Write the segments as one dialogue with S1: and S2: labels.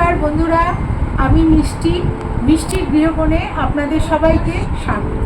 S1: নমস্কার বন্ধুরা, আমি মিষ্টি। মিষ্টির গৃহকোণে আপনাদের সবাইকে স্বাগত।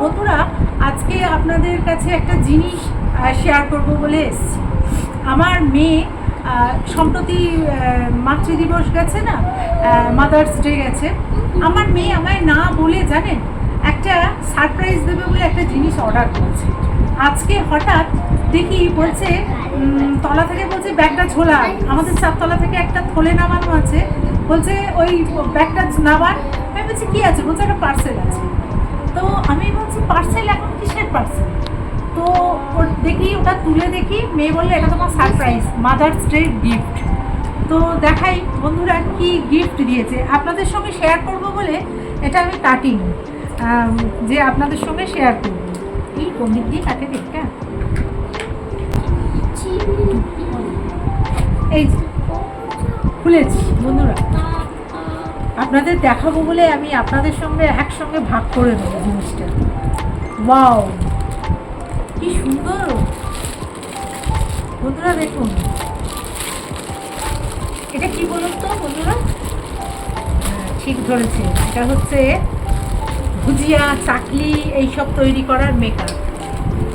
S1: বন্ধুরা, আজকে আপনাদের কাছে একটা জিনিস শেয়ার করব বলে এসেছি। আমার মেয়ে সম্প্রতি মাতৃদিবস গেছে না? মাদার্স ডে গেছে। আমার মেয়ে আমায় না বলে, জানেন? একটা সারপ্রাইজ দেবে বলে একটা জিনিস অর্ডার করেছে। আজকে হঠাৎ দেখি বলছে তলা থেকে বলছে, ব্যাগটা ঝোলা। আমাদের চারতলা থেকে একটা থলে নামানো আছে। বলছে, ওই ব্যাগটা নামান আমি বলছি, কী আছে? বলছে, একটা পার্সেল আছে। তো আমি বলছি পার্সেল এখন কিসের পার্সেল তো দেখি, ওটা তুলে দেখি, মেয়ে বললে, এটা তোমার সারপ্রাইজ মাদার্স ডে গিফট তো দেখাই, বন্ধুরা কি গিফট দিয়েছে। আপনাদের সঙ্গে শেয়ার করব বলে এটা আমি কাটিং যে আপনাদের সঙ্গে শেয়ার করব। এই কোন দিয়ে কাটে দিকটা এই খুলেছি বন্ধুরা। আপনাদের দেখাবো বলে আমি আপনাদের সঙ্গে একসঙ্গে ভাগ করে নেব জিনিসটা। ওয়াও কি সুন্দর। বন্ধুরা দেখুন। এটা কি বলুন তো বন্ধুরা? হ্যাঁ, ঠিক ধরেছে। এটা হচ্ছে ভুজিয়া চাকলি এইসব তৈরি করার মেকআপ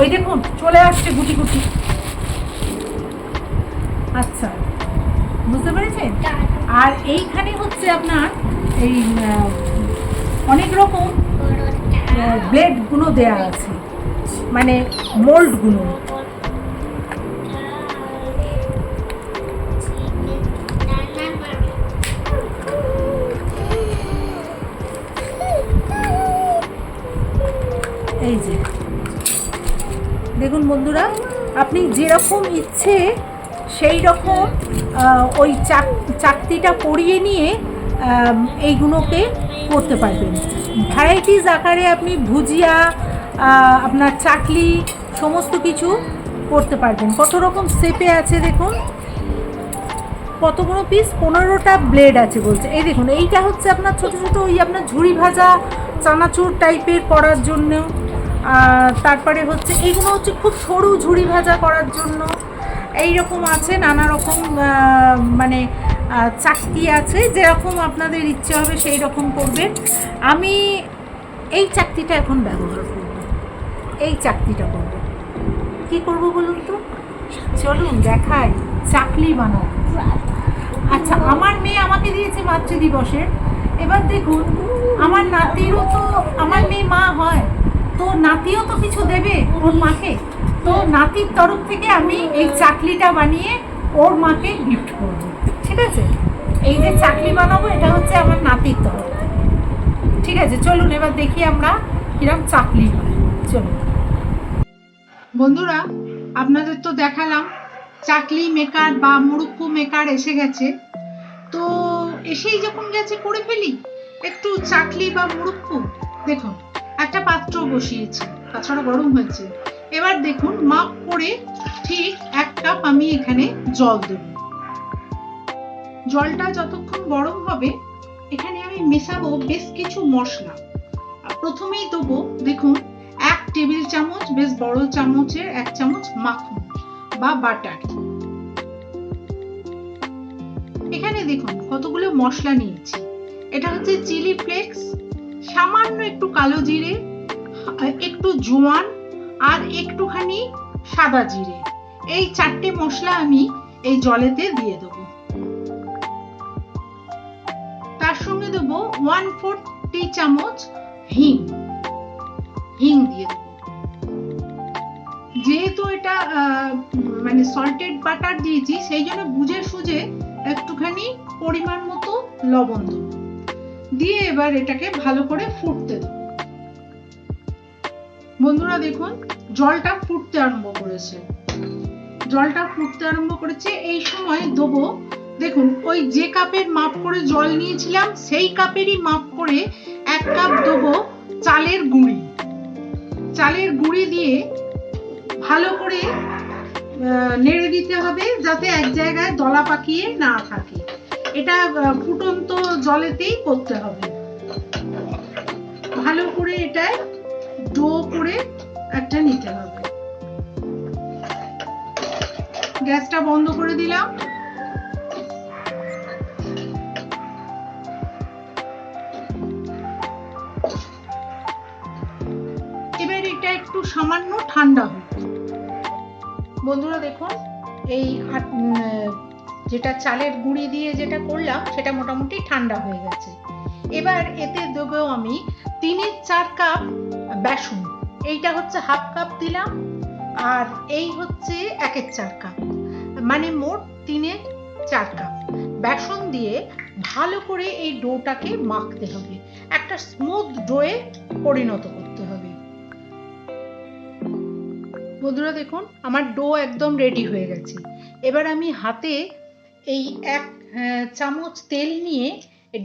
S1: ওই দেখুন, চলে আসছে গুটি গুটি। আচ্ছা বুঝতে পেরেছেন? আর এইখানে হচ্ছে আপনার এই অনেক রকম ব্লেডগুলো দেয়া আছে। মানে মোল্ডগুলো বন্ধুরা, আপনি যেরকম ইচ্ছে সেই রকম ওই চাক, চাকতিটা পরিয়ে নিয়ে এইগুলোকে করতে পারবেন। ভ্যারাইটিস আকারে আপনি ভুজিয়া আপনার চাকলি সমস্ত কিছু করতে পারবেন। কত রকম শেপে আছে দেখুন। কতগুলো পিস পনেরোটা ব্লেড আছে বলছে। এই দেখুন, এইটা হচ্ছে আপনার ছোট ছোট ওই আপনার ঝুড়ি ভাজা, চানাচুর টাইপের করার জন্য। তারপরে হচ্ছে এইগুলো হচ্ছে খুব সরু ঝুড়ি ভাজা করার জন্য। এই রকম আছে, নানা রকম মানে চাকতি আছে, যেরকম আপনাদের ইচ্ছে হবে সেই রকম করবেন আমি এই চাকতিটা এখন ব্যবহার করব। এই চাকতিটা করব। কি করব বলুন তো? চলুন, দেখাই। চাকলি বানাবো আচ্ছা আমার মেয়ে আমাকে দিয়েছে মাতৃদিবসের। এবার দেখুন, আমার নাতিরও তো, আমার মেয়ে মা হয়। তো নাতিও তো কিছু দেবে ওর মাকে। তো নাতির তরফ থেকে আমি এই চাকলিটা বানিয়ে ওর মাকে গিফট করব। ঠিক আছে? এই যে চাকলি বানাবো, এটা হচ্ছে আমার নাতির তরফ ঠিক আছে? চলুন, এবার দেখি আমরা কিরম চাকলি হয়। চলুন। বন্ধুরা, আপনাদের তো দেখালাম, চাকলি মেকার বা মুরুক্কু মেকার এসে গেছে। তো এসেই যখন গেছে, করে ফেলি। একটু চাকলি বা মুরুক্কু, দেখুন। একটা পাত্র বসিয়েছি, তাছাড়া গরম হয়েছে। এবার দেখুন, মাপ করে ঠিক এক কাপ আমি এখানে জল দেব। জলটা যতক্ষণ গরম হবে, এখানে আমি মেশাবো বেশ কিছু মশলা। প্রথমেই দেবো, দেখুন, এক টেবিল চামচ, বেশ বড় চামচের এক চামচ মাখন বা বাটার। এখানে দেখুন, কতগুলো মশলা নিয়েছি। এটা হচ্ছে চিলি ফ্লেক্স সামান্য একটু কালো জিরে একটু জোয়ান আর একটুখানি সাদা জিরে। এই চারটে মশলা আমি এই জলেতে দিয়ে দেবো। তার সঙ্গে দেবো ওয়ান ফোর্থ টি চামচ হিং। হিং দিয়ে দেবো। যেহেতু এটা মানে সল্টেড বাটার দিয়েছি, সেই জন্য বুঝে সুঝে একটুখানি পরিমাণ মতো লবণ দেবো। দিয়ে এবার এটাকে ভালো করে ফুটতে দেবো বন্ধুরা দেখুন, জলটা ফুটতে আরম্ভ করেছে। জলটা ফুটতে আরম্ভ করেছে, এই সময় দেবো, দেখুন, ওই যে কাপের মাপ করে জল নিয়েছিলাম, সেই কাপেরই মাপ করে এক কাপ দেবো চালের গুঁড়ি। চালের গুঁড়ি দিয়ে ভালো করে নেড়ে দিতে হবে, যাতে এক জায়গায় দলা পাকিয়ে না থাকে। এটা ফুটন্ত জলেতেই করতে হবে। ভালো করে এটা ডো করে একটা নিতে হবে। গ্যাসটা বন্ধ করে দিলাম। এবার এটা একটু সামান্য ঠান্ডা হোক। বন্ধুরা দেখুন, এই যেটা চালের গুঁড়ি দিয়ে যেটা করলাম, সেটা মোটামুটি ঠান্ডা হয়ে গেছে। এবার এতে দেবো আমি তিনের চার কাপ বেসন। এইটা হচ্ছে হাফ কাপ দিলাম, আর এই হচ্ছে একের চার কাপ। মানে মোট তিনের চার কাপ। বেসন দিয়ে ভালো করে এই ডোটাকে মাখতে হবে। একটা স্মুথ ডোয়ে পরিণত করতে হবে। বন্ধুরা দেখুন, আমার ডো একদম রেডি হয়ে গেছে। এবার আমি হাতে এই এক চামচ তেল নিয়ে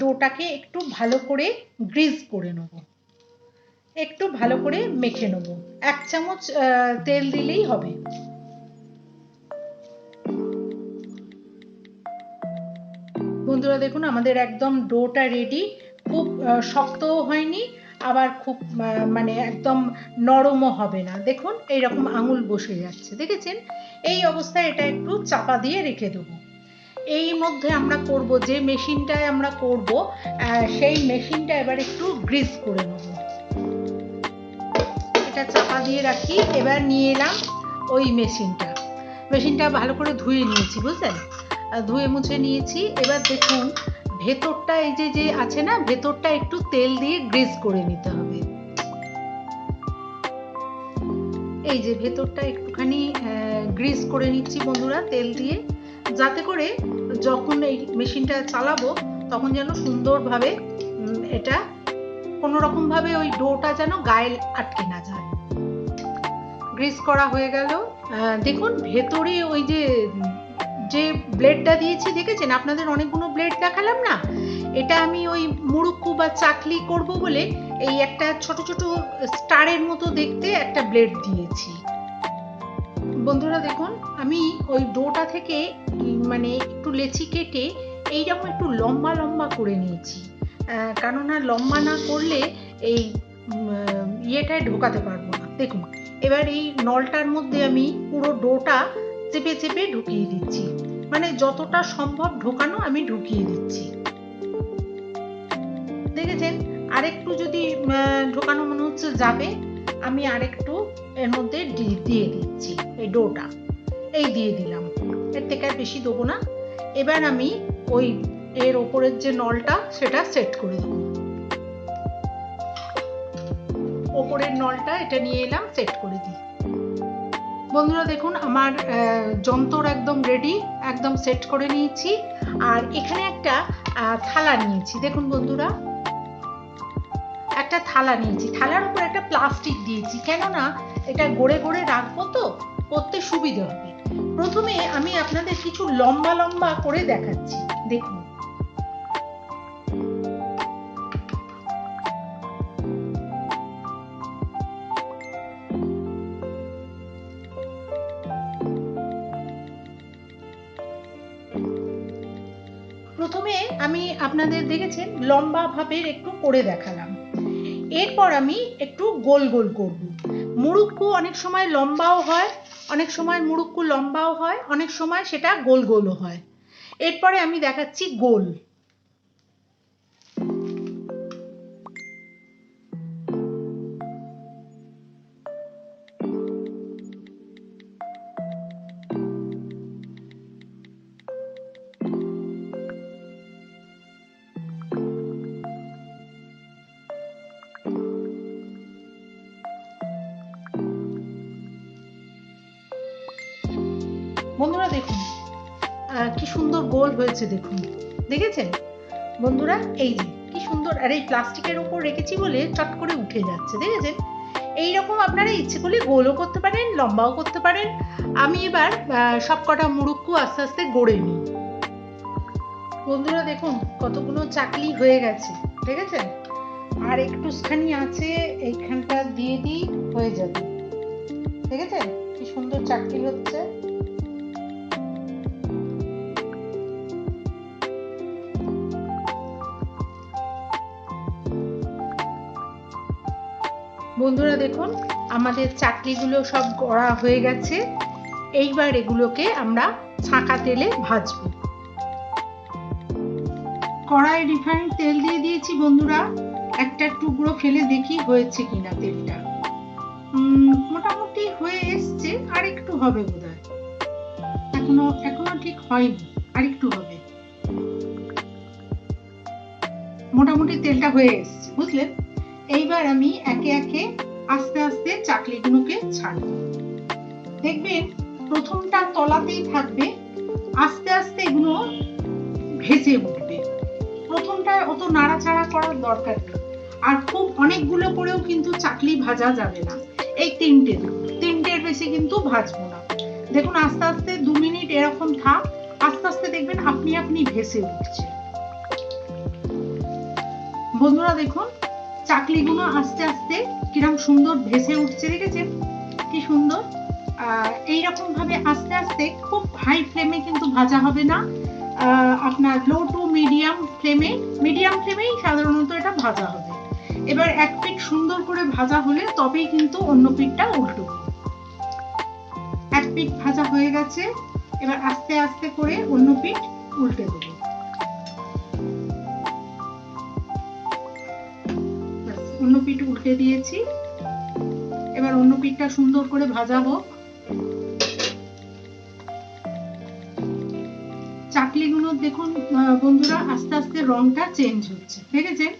S1: ডোটাকে একটু ভালো করে গ্রিজ করে নেব। একটু ভালো করে মেখে নেব। এক চামচ তেল দিলেই হবে। বন্ধুরা, দেখুন, আমাদের একদম ডোটা রেডি। খুব শক্তও হয়নি, আবার খুব মানে একদম নরমও হবে না। দেখুন, এইরকম আঙুল বসে যাচ্ছে, দেখেছেন? এই অবস্থায় এটা একটু চাপা দিয়ে রেখে দেবো। এই মধ্যে আমরা করব, যে মেশিনটায় আমরা করব সেই মেশিনটা এবার একটু গ্রিস করে নেব। এটা চাপা দিয়ে রাখি, এবার নিয়ে এলাম ওই মেশিনটা। মেশিনটা ভালো করে ধুয়ে নিয়েছি, বুঝলেন? ধুয়ে মুছে নিয়েছি। এবার দেখুন, ভেতরটা এই যে যে আছে না, ভেতরটা একটু তেল দিয়ে গ্রিস করে নিতে হবে। এই যে, ভেতরটা একটুখানি গ্রিস করে নিচ্ছি বন্ধুরা, তেল দিয়ে। যাতে করে যখন এই মেশিনটা চালাবো, তখন যেন সুন্দরভাবে এটা কোনো রকম ভাবে ওই ডোটা যেন গায়ে আটকে না যায়। গ্রিস করা হয়ে গেল। দেখুন, ভেতরে ওই যে যে ব্লেডটা দিয়েছি, দেখেছেন? আপনাদের অনেকগুলো ব্লেড দেখালাম না? এটা আমি ওই মুড়ুক্কু বা চাকলি করব বলে এই একটা ছোট ছোট স্টারের মতো দেখতে একটা ব্লেড দিয়েছি। বন্ধুরা, দেখুন আমি ওই ডোটা থেকে মানে একটু লেচি কেটে এইরকম একটু লম্বা লম্বা করে নিয়েছি। কেননা লম্বা না করলে এই ইয়েটায় ঢোকাতে পারব না। দেখুন, এবার এই নলটার মধ্যে আমি পুরো ডোটা চেপে চেপে ঢুকিয়ে দিচ্ছি। মানে যতটা সম্ভব ঢোকানো আমি ঢুকিয়ে দিচ্ছি। দেখেছেন? আরেকটু যদি ঢোকানো মনে হচ্ছে যাবে, আমি আরেকটু এর মধ্যে দিয়ে দিচ্ছি এই ডোটা। এই দিয়ে দিলাম। এর থেকে আর বেশি দেবো না। এবার আমি ওই এর ওপরের যে নলটা, সেটা সেট করে দেবো। ওপরের নলটা এটা নিয়ে এলাম সেট করে দিই। বন্ধুরা দেখুন, আমার যন্ত্র একদম রেডি একদম সেট করে নিয়েছি। আর এখানে একটা থালা নিয়েছি। দেখুন বন্ধুরা, একটা থালা নিয়েছি। থালার উপর একটা প্লাস্টিক দিয়েছি। কেননা এটা গড়ে গড়ে রাখব তো, করতে সুবিধে হবে। প্রথমে আমি আপনাদের কিছু লম্বা লম্বা করে দেখাচ্ছি। দেখুন। প্রথমে আমি আপনাদের দেখেছেন, লম্বা ভাবের একটু করে দেখালাম। এরপর আমি একটু গোল গোল করব। মুড়ুক্কু অনেক সময় লম্বাও হয় অনেক সময় মুরুক্কু লম্বাও হয়, অনেক সময় সেটা গোল গোলও হয়। এরপরে আমি দেখাচ্ছি গোল। বন্ধুরা দেখুন কি সুন্দর গোল হয়েছে দেখুন। দেখেছেন? বন্ধুরা, এই যে, কি সুন্দর, আর এই প্লাস্টিকের উপর রেখেছি বলে চট করে উঠে যাচ্ছে, দেখেছেন? এই রকম আপনারা ইচ্ছে করলে গোলও করতে পারেন, লম্বাও করতে পারেন। আমি এবার সবকটা মুড়ুক্কু আস্তে আস্তে গড়ে নিই। বন্ধুরা দেখুন, কতগুলো চাকলি হয়ে গেছে, দেখেছেন? আর একটুখানি আছে, এইখানটা দিয়ে দিই, হয়ে যাবে। দেখেছেন? কি সুন্দর চাকলি হচ্ছে। বন্ধুরা দেখুন, আমাদের চাকরিগুলো সব গড়া হয়ে গেছে। এইবার এগুলোকে আমরা ছাঁকা তেলে ভাজবো। কড়াই রিফাইন্ড তেল দিয়ে দিয়েছি বন্ধুরা। একটা টুকরো ফেলে দেখি হয়েছে কিনা তেলটা। মোটামুটি হয়ে এসছে আর একটু হবে বোধ হয় এখনও এখনও ঠিক হয়নি আর একটু হবে। মোটামুটি তেলটা হয়ে এসছে, বুঝলেন? এইবার আমি একে একে আস্তে আস্তে চাকলিগুলোকে ছাড়বো। দেখবেন প্রথমটা তলাতেই থাকবে, আস্তে আস্তে এগুলো ভেজে উঠবে। প্রথমটায় অত নাড়াচাড়া করার দরকার নেই। আর খুব অনেকগুলো করেও কিন্তু চাকলি ভাজা যাবে না। এই তিনটে তিনটের বেশি কিন্তু ভাজবো না। দেখুন, আস্তে আস্তে দু মিনিট এরকম থাক, আস্তে আস্তে দেখবেন আপনি আপনি ভেসে উঠছে। বন্ধুরা দেখুন চাকলিগুলো আস্তে আস্তে কিরম সুন্দর ভেসে উঠছে দেখেছেন কি সুন্দর? এইরকম ভাবে আস্তে আস্তে খুব হাই ফ্লেমে কিন্তু ভাজা হবে না। আপনার লো টু মিডিয়াম ফ্লেমে মিডিয়াম ফ্লেমেই সাধারণত এটা ভাজা হবে। এবার এক পিঠ সুন্দর করে ভাজা হলে তবেই কিন্তু অন্য পিঠটা উল্টো। এক পিঠ ভাজা হয়ে গেছে, এবার আস্তে আস্তে করে অন্য পিঠ উল্টে দেবো। অন্য পিঠ উল্টে দিয়েছি। এবার অন্য পিঠটা সুন্দর করে ভাজাবো। চাকলিগুলো দেখুন বন্ধুরা আস্তে আস্তে রংটা চেঞ্জ হচ্ছে দেখেছেন?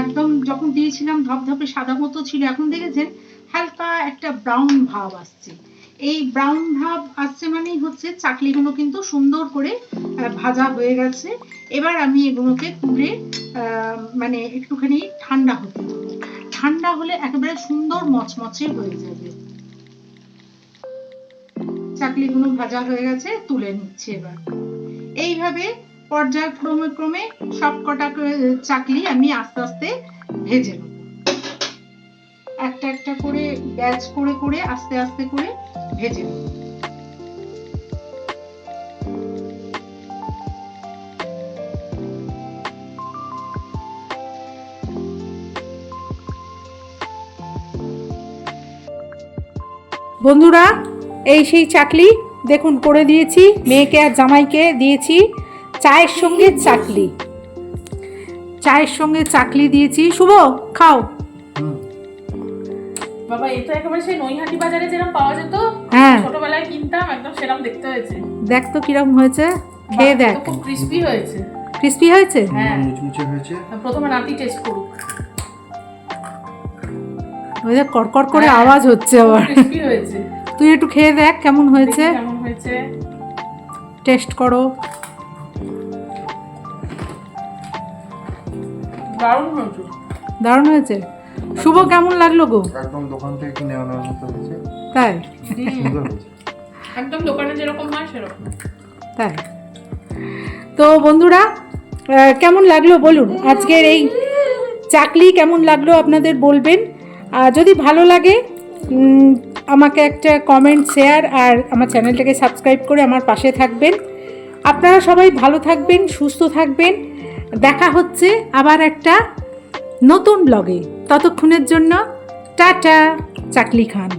S1: একদম যখন দিয়েছিলাম ধপধপে সাদা মতো ছিল এখন দেখেছেন? হালকা একটা ব্রাউন ভাব আসছে। এই ব্রাউন ভাব আসছে মানেই হচ্ছে চাকলিগুলো কিন্তু সুন্দর করে ভাজা হয়ে গেছে। এবার আমি এগুলোকে আহ, মানে একটুখানি ঠান্ডা হতে দেবো। ঠান্ডা হলে একেবারে সুন্দর মচমচে হয়ে যাবে। চাকলিগুলো ভাজা হয়ে গেছে, তুলে নিচ্ছি এবার। এইভাবে পর্যায়ক্রমে ক্রমে সব কটা চাকলি আমি আস্তে আস্তে ভেজে নেব। একটা একটা করে ব্যাচ করে করে আস্তে আস্তে করে ভেজে নেব। বন্ধুরা এই সেই চাকলি দেখুন করে দিয়েছি মেয়েকে আর জামাইকে দিয়েছি চায়ের সঙ্গে চাকলি। চায়ের সঙ্গে চাকলি দিয়েছি। শুভ খাও।
S2: বাবা এ তো একেবারে সেই নৈহাটি বাজারে যেরকম পাওয়া যেত
S1: হ্যাঁ।
S2: ছোটবেলায় কিনতাম একদম সেরকম দেখতে হয়েছে।
S1: দেখ তো কিরম হয়েছে খেয়ে দেখ।
S2: খুব ক্রিস্পি হয়েছে।
S1: ক্রিস্পি হয়েছে?
S2: হ্যাঁ।
S3: মুচমুচে হয়েছে।
S2: প্রথমে নাতি টেস্ট করুক।
S1: ওই যে কড়কড় করে
S2: হ্যাঁ।
S1: আওয়াজ হচ্ছে আবার। তুই একটু খেয়ে দেখ কেমন হয়েছে। টেস্ট করো।
S2: দারুণ হয়েছে।
S1: দারুণ হয়েছে। শুভ কেমন লাগল গো?
S3: একদম দোকান থেকে কিনে আনার মতো হয়েছে।
S1: তাই?
S2: একদম দোকানে যেরকম হয় সেরকম।
S1: তাই। তো বন্ধুরা কেমন লাগল বলুন? আজকের এই চাকলি কেমন লাগল আপনাদের বলবেন? আর যদি ভালো লাগে আমাকে একটা কমেন্ট শেয়ার আর আমার চ্যানেলটাকে সাবস্ক্রাইব করে আমার পাশে থাকবেন। আপনারা সবাই ভালো থাকবেন, সুস্থ থাকবেন। দেখা হচ্ছে আবার একটা নতুন ব্লগে ততক্ষণের জন্য টাটা, চাকলি খান।